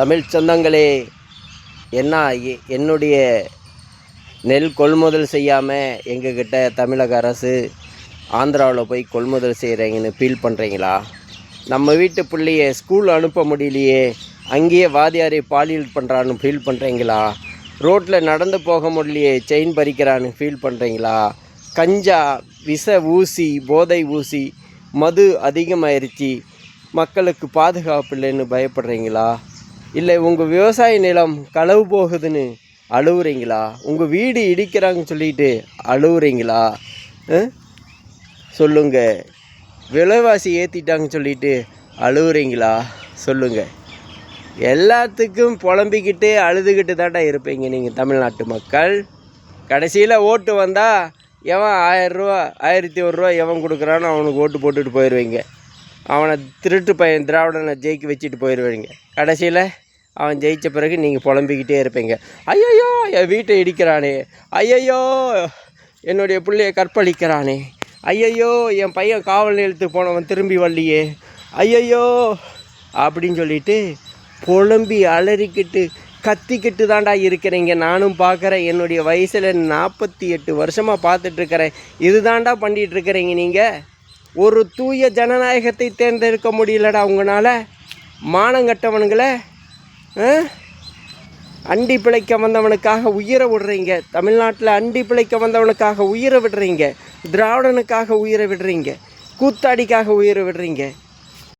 தமிழ் சொந்தங்களே என்ன எ- என்னுடைய நெல் கொள்முதல் செய்யாமல் எங்ககிட்ட தமிழக அரசு ஆந்திராவில் போய் கொள்முதல் செய்கிறீங்கன்னு ஃபீல் பண்ணுறீங்களா நம்ம வீட்டு பிள்ளைய ஸ்கூல் அனுப்ப முடியலையே அங்கேயே வாதியாரை பாலியல் பண்ணுறான்னு ஃபீல் பண்ணுறீங்களா ரோட்டில் நடந்து போக முடியலையே செயின் பறிக்கிறான்னு ஃபீல் பண்ணுறீங்களா கஞ்சா விஷ ஊசி போதை ஊசி மது அதிகமாயிருச்சு மக்களுக்கு பாதுகாப்பு இல்லைன்னு பயப்படுறீங்களா? இல்லை உங்கள் விவசாய நிலம் களவு போகுதுன்னு அழுவுறீங்களா? உங்கள் வீடு இடிக்கிறாங்கன்னு சொல்லிட்டு அழுவுறீங்களா? சொல்லுங்க. விலைவாசி ஏற்றிட்டாங்கன்னு சொல்லிட்டு அழுவுறீங்களா? சொல்லுங்க. எல்லாத்துக்கும் புலம்பிக்கிட்டு அழுதுகிட்டு தாண்டா இருப்பீங்க நீங்கள் தமிழ்நாட்டு மக்கள். கடைசியில் ஓட்டு வந்தால் எவன் ஆயிரரூவா ஆயிரத்தி ஒரு ரூபா எவன் கொடுக்குறானோ அவனுக்கு ஓட்டு போட்டுட்டு போயிடுவீங்க அவனை திருட்டு பையன் திராவிடனை ஜெயிக்க வச்சுட்டு போயிடுவீங்க. கடைசியில் அவன் ஜெயித்த பிறகு நீங்கள் புலம்பிக்கிட்டே இருப்பீங்க. ஐயையோ என் வீட்டை இடிக்கிறானே. ஐயையோ என்னுடைய பிள்ளையை கற்பழிக்கிறானே. ஐயையோ என் பையன் காவல் நிலையத்துக்கு போனவன் திரும்பி வரலையே. ஐயையோ அப்படின்னு சொல்லிட்டு புலம்பி அலறிக்கிட்டு கத்திக்கிட்டு தாண்டா இருக்கிறீங்க. நானும் பார்க்குறேன். என்னுடைய வயசில் நாற்பத்தி எட்டு வருஷமாக பார்த்துட்ருக்கிறேன் இது தாண்டா பண்ணிகிட்டு இருக்கிறீங்க நீங்கள் ஒரு தூய ஜனநாயகத்தை தேர்ந்தெடுக்க முடியலடா உங்களால். மானங்கட்டவனுங்களை அண்டி பிழைக்க வந்தவனுக்காக உயிரை விடுறீங்க. தமிழ்நாட்டில் அண்டி பிழைக்க வந்தவனுக்காக உயிரை விடுறீங்க. திராவிடனுக்காக உயிரை விடுறீங்க. கூத்தாடிக்காக உயிரை விடுறீங்க.